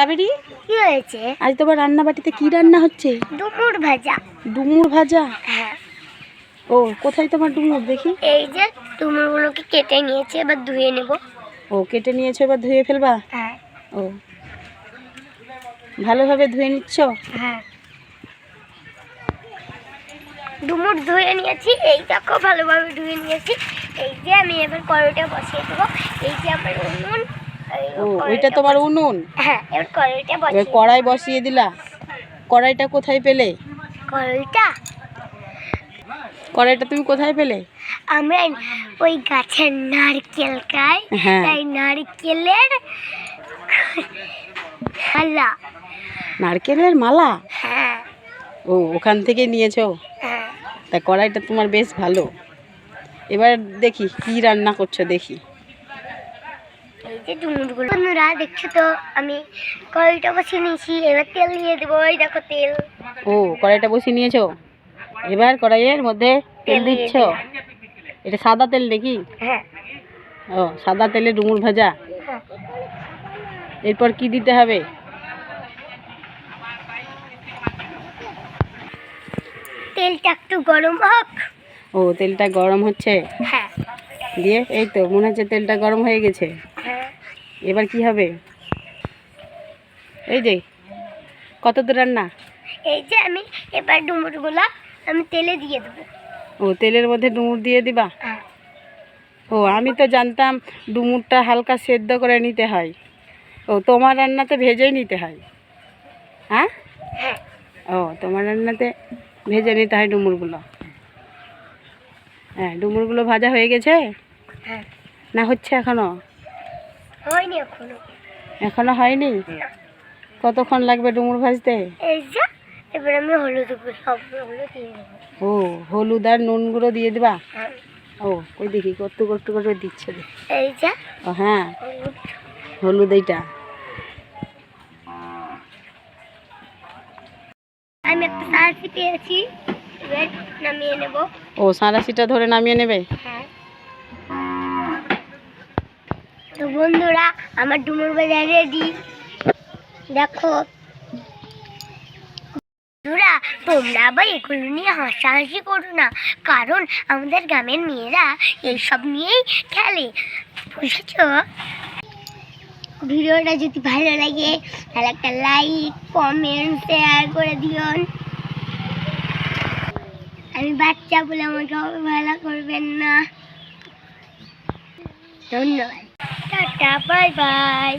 কাবেরি? কি হয়েছে? আজ তোমার রান্না বাটিতে কি রান্না হচ্ছে? দুপুর ভাজা। ডুমুর ভাজা? হ্যাঁ। ও কোথায় তোমার ডুমুর? দেখি। এই যে ডুমুরগুলোকে কেটে নিয়েছে এবার ধুয়ে নেব। ও কেটে নিয়েছো এবার ধুয়ে ফেলবা? হ্যাঁ। ও। ভালোভাবে ধুয়ে নিচ্ছ? হ্যাঁ। ডুমুর ধুয়ে নিয়েছি এই দেখো ভালোভাবে ধুয়ে নিয়েছি। এই যে আমি এবার কড়াইটা বসিয়ে দেবো। এই যে আমার উনুন। ও ওইটা তোমার উনুন? হ্যাঁ এবার কড়াইটা বসিয়ে কড়াই বসিয়ে দিলা? কড়াইটা কোথায় পেলে? কড়াইটা? কড়াইটা তুমি কোথায় পেলে? আমরা ওই গাছের নারকেল খাই হ্যাঁ। তাই নারকেলের খালা নারকেলের মালা? হ্যাঁ। ও ওখান থেকে নিয়েছো? হ্যাঁ। তা কড়াইটা তোমার বেশ ভালো। এবার দেখি কি রান্না করছ দেখি। এই যে ডুমুরগুলো বন্ধুরা দেখছ তো আমি কড়াইটা বসিয়ে নিয়েছি। এবার তেল দিয়ে দেবো ওই দেখো তেল। ও কড়াইটা বসিয়ে নিয়েছো? এবার কড়াইয়ের মধ্যে তেল দিচ্ছ? এটা সাদা তেল নাকি? হ্যাঁ। ও সাদা তেলে ডুমুর ভাজা? হ্যাঁ। এরপর কি দিতে হবে? তেলটা একটু গরম হোক। ও তেলটা গরম হচ্ছে? হ্যাঁ। দিয়ে এই তো মনে হচ্ছে তেলটা গরম হয়ে গেছে। এবার কি হবে? এই যে কত দূর রান্না? এই যে আমি এবার ডুমুরগুলো আমি তেলে দিয়ে দেবো। ও তেলের মধ্যে ডুমুর দিয়ে দিবা? হ্যাঁ। ও আমি তো জানতাম ডুমুরটা হালকা সেদ্ধ করে নিতে হয়। ও তোমার রান্নাতে ভেজেই নিতে হয়। হ্যাঁ? হ্যাঁ। ও তোমার রান্নাতে ভেজে নিতে হয় ডুমুরগুলো। হ্যাঁ ডুমুরগুলো ভাজা হয়ে গেছে? হ্যাঁ। না হচ্ছে এখনও? হয়নি এখনও। এখনও হয়নি? কতক্ষণ লাগবে ডুমুর ভাজতে? এই যে এবার আমি হলুদ সব হলুদ দিয়ে দেবো। ও হলুদ আর নুন গুঁড়ো দিয়ে দিবা? হ্যাঁ। ও ওই দেখি কত কষ্ট করে দিচ্ছে এই যে ও হ্যাঁ। হলুদ। এইটা। আমি একটা পেয়েছি এবার নামিয়ে নেব। ও সাঁড়াশিটা ধরে নামিয়ে নেবে? হ্যাঁ। তো বন্ধুরা, আমার ডুমুর বাজার রেডি দেখো। বন্ধুরা, তোমরা আবার এগুলো নিয়ে হাসাহাসি করো না, কারণ আমাদের গ্রামের মেয়েরা এইসব নিয়েই খেলে। বুঝেছ? ভিডিওটা যদি ভালো লাগে, তাহলে একটা লাইক কমেন্ট শেয়ার করে দিও। আমি বাচ্চা বলে আমাকে ভালো করবেন না। ধন্যবাদ। Tata bye bye